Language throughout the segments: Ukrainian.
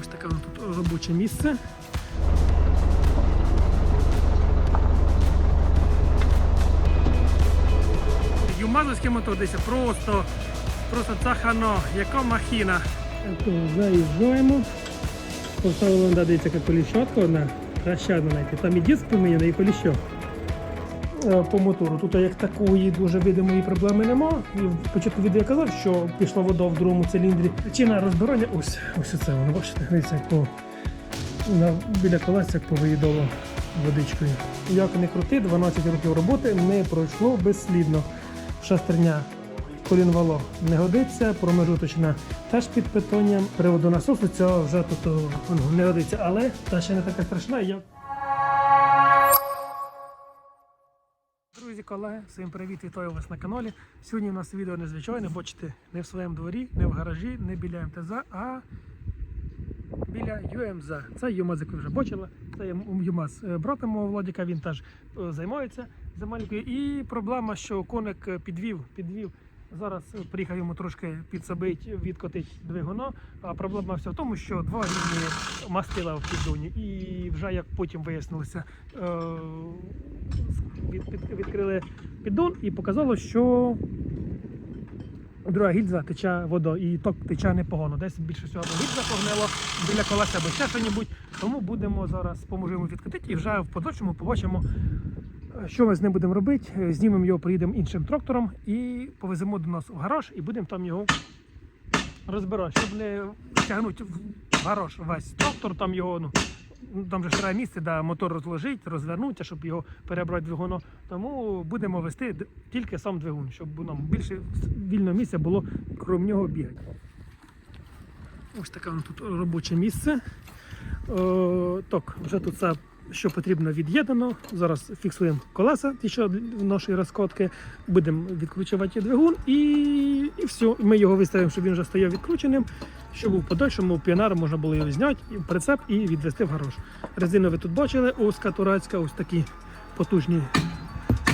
Ось таке воно тут робоче місце. Юмазовський мотор десь просто, просто цахано, яка махіна. Заїжджаємо. Поставили дивіться, яка коліщатка одна. Ще одна знайти. Там і диск поміняний, і коліщо. Е, По мотору. Тут як такої дуже видимої проблеми нема. І в початку відео я казав, що пішла вода в другому циліндрі. Причина розбирання ось ось це воно, бачите, дивіться, як по, на, біля колеса як повиїдало водичкою. Як не крути, 12 років роботи не пройшло безслідно. Шестерня колінвало не годиться, промежуточна теж під питанням. Приводу насосу цього вже тут ну, не годиться, але та ще не така страшна, як Друзі, колеги, всім привіт, вітаю вас на каналі. Сьогодні у нас відео незвичайне, бачите, не в своєму дворі, не в гаражі, не біля МТЗ, а біля ЮМЗ. Це ЮМАЗ, як ви вже бачили. Це ЮМАЗ е, брата мого Владіка, він теж е, займається земелькою. І проблема, що коник підвів, підвів. Зараз е, приїхав йому трошки підсобить, відкотить двигуно. А проблема вся в тому, що два різні мастила в піддоні. І вже як потім вияснилося, відкрили піддон і показало, що друга гільза тече вода, і ток тече непогано. Десь більше всього гільза погнило біля колеса або ще що-небудь. Тому будемо зараз поможемо відкатити і вже в подальшому побачимо, е, що ми з ним будемо робити. Е, Знімемо його, приїдемо іншим трактором і повеземо до нас в гараж і будемо там його розбирати, щоб не тягнути в гараж весь трактор, там його, ну, там же ж місце, де мотор розложити, розвернути, щоб його перебрати двигуно. Тому будемо вести тільки сам двигун, щоб нам більше вільного місця було крім нього бігати. Ось таке тут робоче місце. О, так, вже тут все, що потрібно, від'єднано. Зараз фіксуємо колеса, ті, що в нашої розкотки. Будемо відкручувати двигун і, і все. Ми його виставимо, щоб він вже стояв відкрученим, щоб у подальшому піонар можна було його зняти в прицеп і відвести в гараж. Резину ви тут бачили, узка турецька, ось такі потужні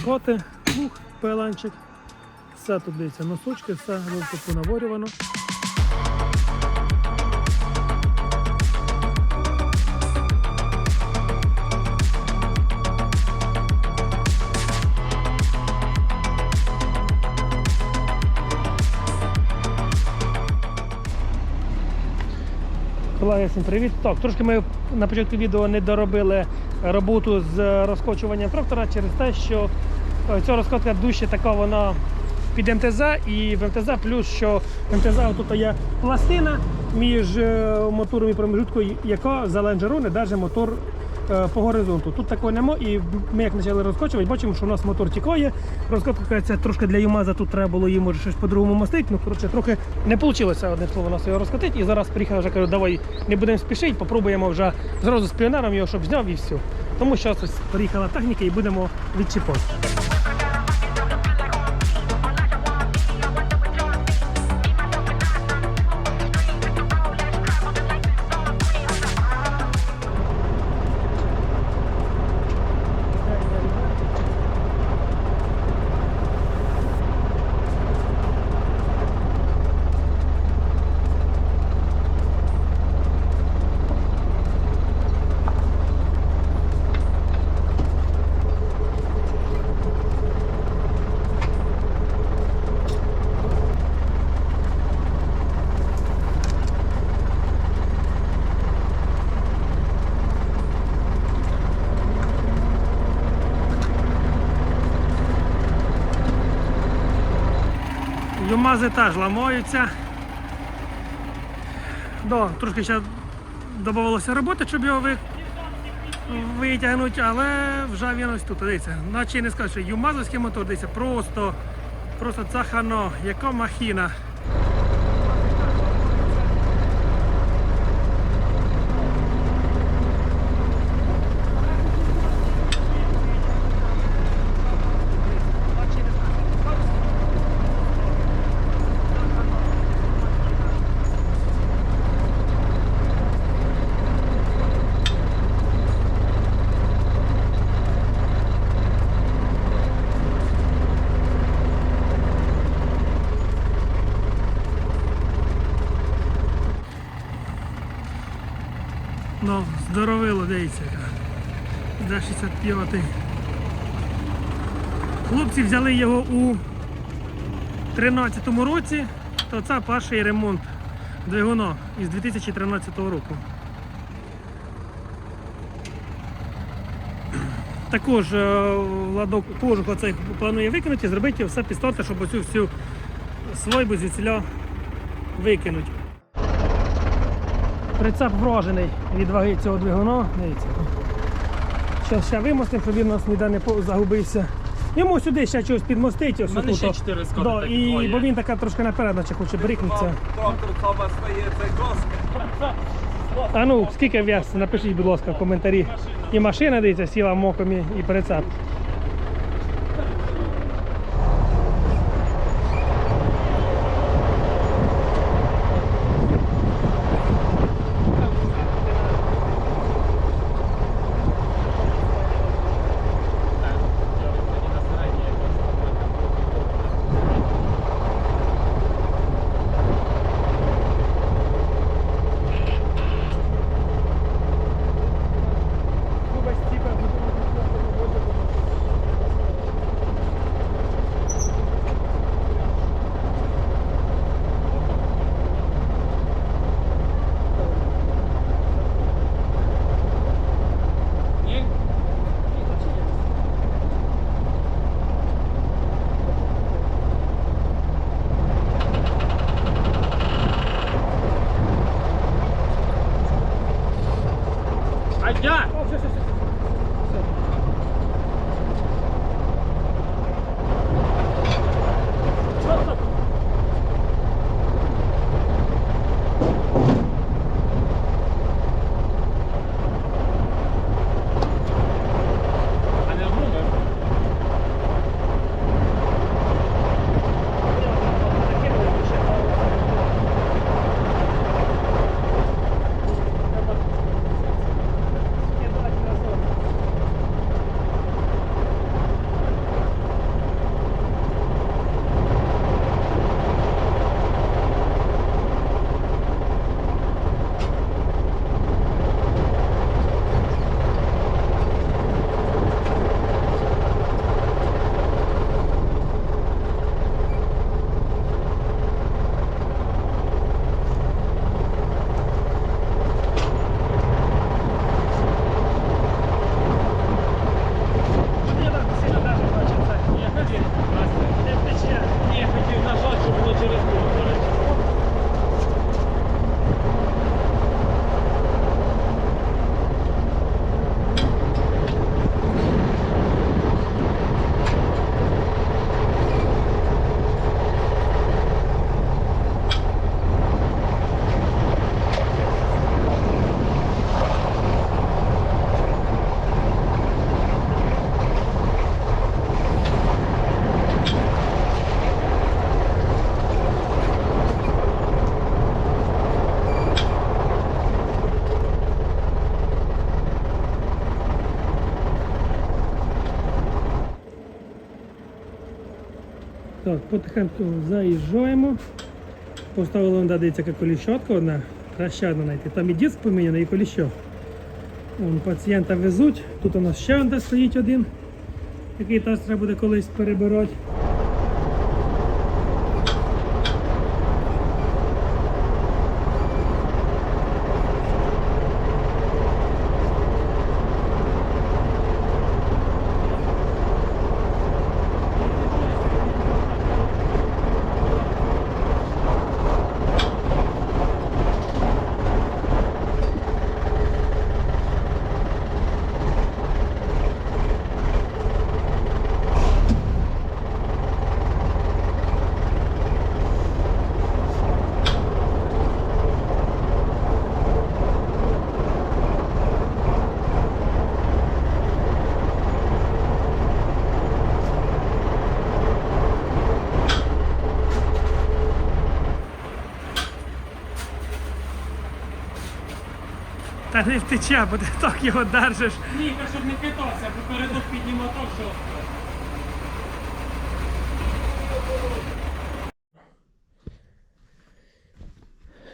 скоти, луг, пеланчик. Все тут дивіться, носочки, все вовко понаворювано. Колеги, всім привіт. Так, трошки ми на початку відео не доробили роботу з розкочуванням трактора через те, що е, ця розкотка дужче така вона під МТЗ і в МТЗ, плюс що в МТЗ тут є пластина між е, мотором і промежуткою, яка за лонжерони навіть мотор по горизонту. Тут такого нема, і ми як почали розкочувати, бачимо, що у нас мотор тікає. Розкопка трошки для ЮМАЗа, тут треба було її може щось по-другому мастити. Ну, коротше, трохи не вийшло одне слово нас його розкотити. І зараз приїхав, вже кажу, давай не будемо спішити, попробуємо вже зразу з піонером його, щоб зняв і все. Тому зараз приїхала техніка і будемо відчіпати. Юмази теж ламаються. До, трошки ще додавалося роботи, щоб його ви... витягнути, але вже він ось тут. Дивіться, наче не скажу, що юмазовський мотор, дивіться, просто, просто цахано, яка махіна. Здоровило, дивіться. яка. Д-65. Хлопці взяли його у 13-му році, то це перший ремонт двигуна із 2013 року. Також е, Владок кожух оцей планує викинути, зробити все підстати, щоб оцю всю свойбу звідсіля викинуть. Прицеп вражений від ваги цього двигуна. Дивіться. Зараз ще вимостимо, щоб він у нас ніде не загубився. Йому сюди ще щось підмостить. Ось У мене ще чотири скоро да, і, двоє. Бо він така трошки наперед, наче хоче брикнутися. Трактор саме стає цей доски. А ну, скільки в'яз, напишіть, будь ласка, в коментарі. І машина дивіться, сіла моком і, і прицеп. Адя! О, все, все, все, все. Стоп, стоп. А не обмовив? Ні, так, сильно даже бачив, так. Я хотів. Не втече. Ні, я хотів нажати, щоб було через кулу. Потихеньку заїжджаємо. Поставили он, дається яка коліщотка одна. Краще одна. Там і диск поміняний, і коліщо. Вон, пацієнта везуть. Тут у нас ще он, стоїть один, який теж треба буде колись перебирати. Та не втече, бо ти так його держиш. Ні, та щоб не китався, бо передок піднімав то, що.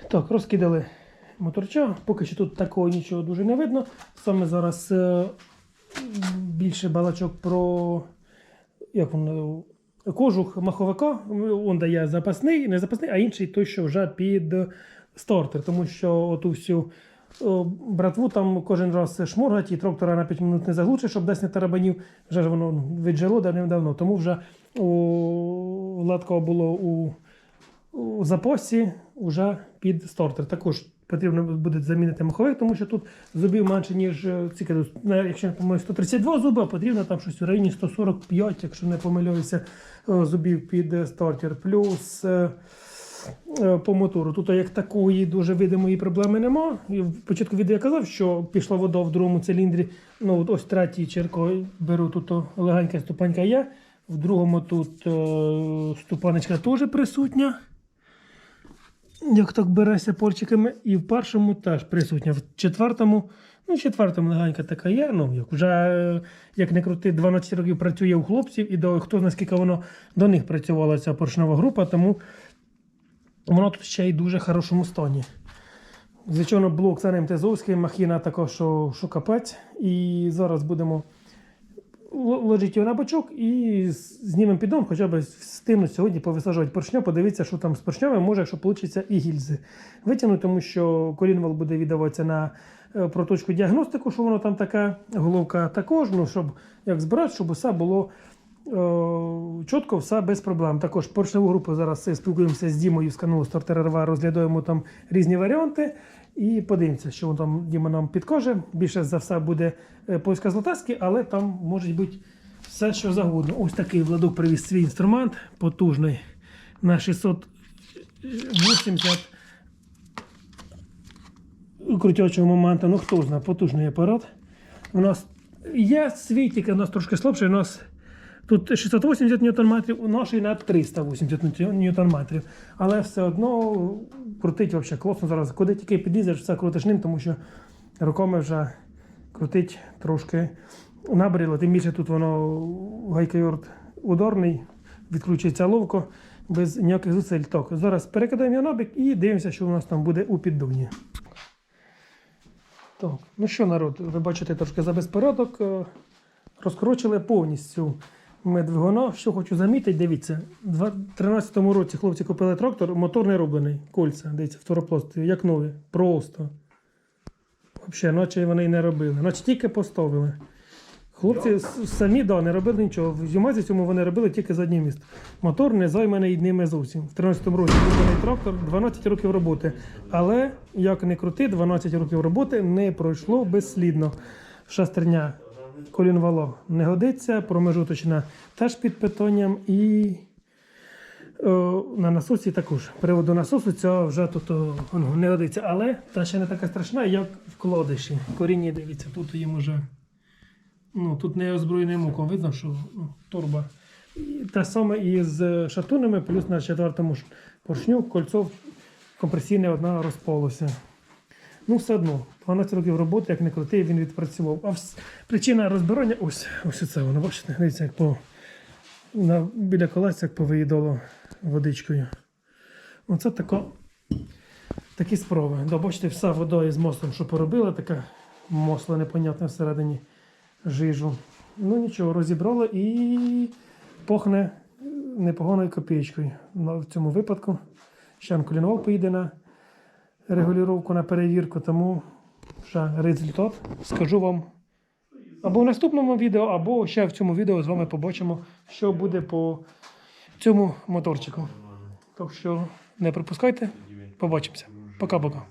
Так, розкидали моторча. Поки що тут такого нічого дуже не видно. Саме зараз е, більше балачок про як воно, кожух маховика. Он дає запасний, не запасний, а інший той, що вже під стартер. Тому що оту всю братву там кожен раз шморгать і трактора на 5 минут не заглушить, щоб десь не тарабанів. Вже ж воно віджило давним-давно. Тому вже у Владкова було у, у запасі вже під стартер. Також потрібно буде замінити маховик, тому що тут зубів менше, ніж ці, якщо не помиляюсь, 132 зуби, а потрібно там щось у районі 145, якщо не помиляюся, е, зубів під е, стартер. Плюс е, е, по мотору. Тут як такої дуже видимої проблеми нема. В початку відео я казав, що пішла вода в другому циліндрі. Ну, от ось третій черко беру тут легенька ступанька є. В другому тут е, ступанечка теж присутня. Як так береся пальчиками, і в першому теж присутня. В четвертому, ну, в четвертому легенька така є. Ну, як вже, е, як не крути, 12 років працює у хлопців, і до хто знає, скільки воно до них працювала ця поршнева група, тому воно тут ще й в дуже хорошому стані. Звичайно, блок за ним Тезовський, махіна така, що, що капець. І зараз будемо ложити його на бочок і знімемо піддон, хоча б встигну сьогодні повисаджувати поршня, подивитися, що там з поршнями, може, якщо вийде, і гільзи витягнути, тому що колінвал буде віддаватися на е, проточку діагностику, що воно там таке, головка також, ну, щоб як збирати, щоб усе було чітко, все без проблем. Також поршневу групу зараз е, спілкуємося з Дімою з каналу Стартер РВ, розглядаємо там різні варіанти. І подивимося, що там Діма нам підкаже. Більше за все буде е, поиска злотаски, але там може бути все, що завгодно. Ось такий Владок привіз свій інструмент потужний на 680 крутячого моменту. Ну хто знає, потужний апарат. У нас є свій, тільки у нас трошки слабший. У нас тут 680 Нм, у нашій на 380 Нм. Але все одно крутить взагалі класно зараз. Куди тільки підлізеш, все крутиш ним, тому що руками вже крутить трошки набріло. Тим більше тут воно гайкайорд ударний, відкручується ловко, без ніяких зусиль. Так, зараз перекидаємо його на бік і дивимося, що у нас там буде у піддоні. Так, ну що, народ, ви бачите трошки за безпорядок. е, Розкорочили повністю ми двигуна. Що хочу замітити, дивіться, у 2013 році хлопці купили трактор, мотор не роблений, кольця, дивіться, второпласт, як нові. Просто. Взагалі, наче вони і не робили, наче тільки поставили. Хлопці самі да, не робили нічого. В Юмазі цьому вони робили тільки заднє місто. Мотор не займаний ними зовсім. В 13-му році куплений трактор, 12 років роботи. Але, як не крути, 12 років роботи не пройшло безслідно. Шестерня колінвало не годиться, промежуточна теж під питанням і о, на насосі також. Приводу насосу цього вже тут о, не годиться. Але та ще не така страшна, як вкладиші. Коріння, дивіться, тут їм уже. Ну, тут не озброєним муком, видно, що ну, турба. І те саме і з шатунами, плюс на четвертому поршню кольцо компресійне одна розпалося. Ну, все одно, 12 років роботи, як не крутий, він відпрацював. А вс- причина розбирання ось ось це воно, бачите, дивіться, як по, на, біля колеса, як повиїдало водичкою. Оце тако, такі спроби. Да, бачите, вся вода із маслом, що поробила, таке масло непонятне всередині жижу. Ну нічого, розібрало і пахне непоганою копійкою. Ну, в цьому випадку ще колінвал поїде на регулювання, на перевірку, тому вже результат скажу вам або в наступному відео, або ще в цьому відео з вами побачимо, що буде по цьому моторчику. Так що не пропускайте, побачимося. Пока-пока.